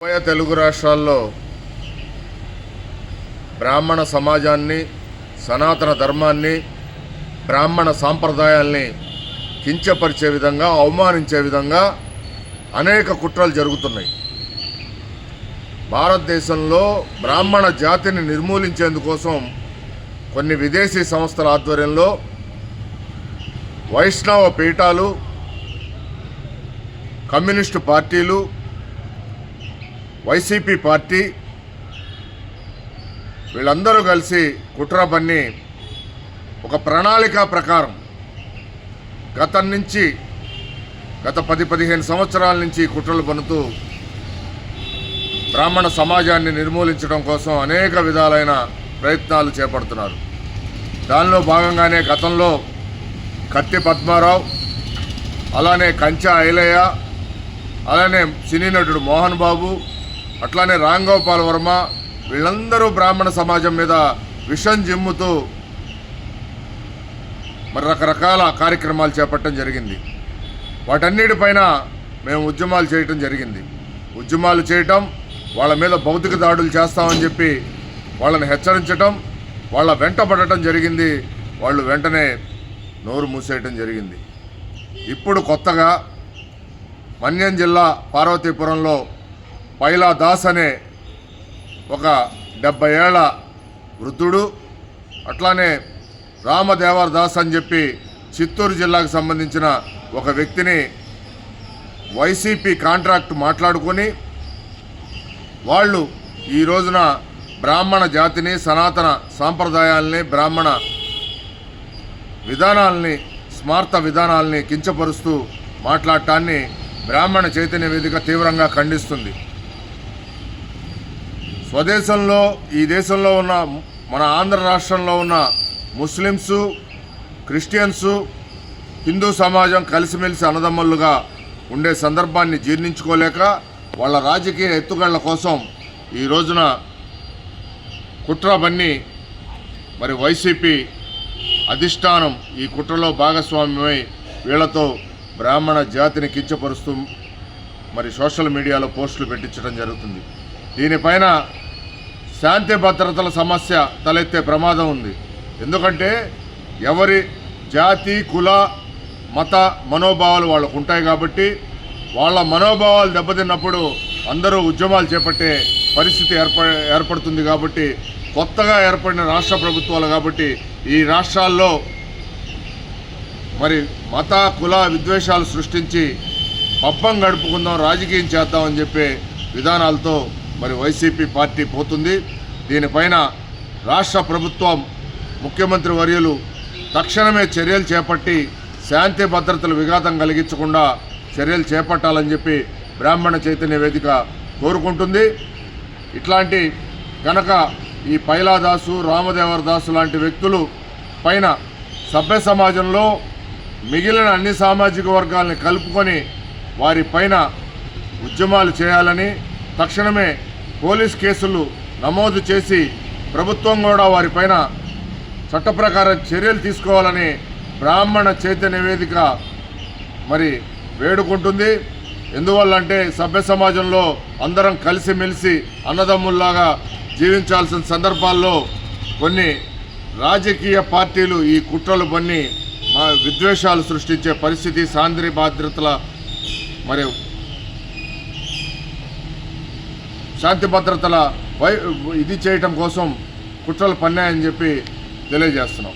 ఉభయ తెలుగు రాష్ట్రాల్లో బ్రాహ్మణ సమాజాన్ని సనాతన ధర్మాన్ని బ్రాహ్మణ సాంప్రదాయాల్ని కించపరిచే విధంగా అవమానించే విధంగా అనేక కుట్రలు జరుగుతున్నాయి. భారతదేశంలో బ్రాహ్మణ జాతిని నిర్మూలించేందుకోసం కొన్ని విదేశీ సంస్థల ఆధ్వర్యంలో వైష్ణవ పీఠాలు కమ్యూనిస్టు పార్టీలు వైసీపీ పార్టీ వీళ్ళందరూ కలిసి కుట్ర పన్ని ఒక ప్రణాళిక ప్రకారం గతం నుంచి గత పది పదిహేను సంవత్సరాల నుంచి కుట్రలు పన్నుతూ బ్రాహ్మణ సమాజాన్ని నిర్మూలించడం కోసం అనేక విధాలైన ప్రయత్నాలు చేపడుతున్నారు. దానిలో భాగంగానే గతంలో కత్తి పద్మారావు అలానే కంచా ఐలయ్య అలానే సినీ నటుడు మోహన్ బాబు అట్లానే రాంగోపాల్ వర్మ వీళ్ళందరూ బ్రాహ్మణ సమాజం మీద విషం జిమ్ముతూ మరి రకరకాల కార్యక్రమాలు చేపట్టడం జరిగింది. వాటన్నిటిపైన మేము ఉద్యమాలు చేయటం జరిగింది. ఉద్యమాలు చేయటం వాళ్ళ మీద భౌతిక దాడులు చేస్తామని చెప్పి వాళ్ళని హెచ్చరించటం వాళ్ళ వెంట పడటం జరిగింది. వాళ్ళు వెంటనే నోరు మూసేయటం జరిగింది. ఇప్పుడు కొత్తగా మన్యం జిల్లా పార్వతీపురంలో పైలా దాస్ అనే ఒక డెబ్బై ఏళ్ళ వృద్ధుడు అట్లానే రామదేవర్ దాస్ అని చెప్పి చిత్తూరు జిల్లాకు సంబంధించిన ఒక వ్యక్తిని వైసీపీ కాంట్రాక్ట్ మాట్లాడుకొని వాళ్ళు ఈ రోజున బ్రాహ్మణ జాతిని సనాతన సాంప్రదాయాల్ని బ్రాహ్మణ విధానాల్ని స్మార్త విధానాల్ని కించపరుస్తూ మాట్లాడటాన్ని బ్రాహ్మణ చైతన్య వేదిక తీవ్రంగా ఖండిస్తుంది. స్వదేశంలో ఈ దేశంలో ఉన్న మన ఆంధ్ర రాష్ట్రంలో ఉన్న ముస్లిమ్సు క్రిస్టియన్సు హిందూ సమాజం కలిసిమెలిసి అన్నదమ్ములుగా ఉండే సందర్భాన్ని జీర్ణించుకోలేక వాళ్ళ రాజకీయ ఎత్తుగళ్ళ కోసం ఈ రోజున కుట్ర బన్ని మరి వైసీపీ అధిష్టానం ఈ కుట్రలో భాగస్వామ్యమై వీళ్ళతో బ్రాహ్మణ జాతిని కించపరుస్తూ మరి సోషల్ మీడియాలో పోస్టులు పెట్టించడం జరుగుతుంది. దీనిపైన శాంతి భద్రతల సమస్య తలెత్తే ప్రమాదం ఉంది. ఎందుకంటే ఎవరి జాతి కుల మత మనోభావాలు వాళ్ళకు ఉంటాయి కాబట్టి వాళ్ళ మనోభావాలు దెబ్బతిన్నప్పుడు అందరూ ఉద్యమాలు చేపట్టే పరిస్థితి ఏర్ప ఏర్పడుతుంది కాబట్టి కొత్తగా ఏర్పడిన రాష్ట్ర ప్రభుత్వాలు కాబట్టి ఈ రాష్ట్రాల్లో మరి మత కుల విద్వేషాలు సృష్టించి పబ్బం గడుపుకుందాం రాజకీయం చేద్దామని చెప్పే విధానాలతో మరి వైసీపీ పార్టీ పోతుంది. దీనిపైన రాష్ట్ర ప్రభుత్వం ముఖ్యమంత్రి వర్యులు తక్షణమే చర్యలు చేపట్టి శాంతి భద్రతలు విఘాతం కలిగించకుండా చర్యలు చేపట్టాలని చెప్పి బ్రాహ్మణ చైతన్య వేదిక కోరుకుంటుంది. ఇట్లాంటి కనుక ఈ పైలాదాసు రామదేవరదాసు లాంటి వ్యక్తులు పైన సభ్య సమాజంలో మిగిలిన అన్ని సామాజిక వర్గాల్ని కలుపుకొని వారి పైన ఉద్యమాలు చేయాలని తక్షణమే పోలీస్ కేసులు నమోదు చేసి ప్రభుత్వం కూడా వారిపైన చట్ట ప్రకారం చర్యలు తీసుకోవాలని బ్రాహ్మణ చైతన్య వేదిక మరి వేడుకుంటుంది. ఎందువల్లంటే సభ్య సమాజంలో అందరం కలిసిమెలిసి అన్నదమ్ముల్లాగా జీవించాల్సిన సందర్భాల్లో కొన్ని రాజకీయ పార్టీలు ఈ కుట్రలు కొన్ని మా విద్వేషాలు సృష్టించే పరిస్థితి సాంద్రి బాధ్యతల మరి శాంతి భద్రతల వై ఇది చేయటం కోసం కుట్రలు పన్నాయని చెప్పి తెలియజేస్తున్నాం.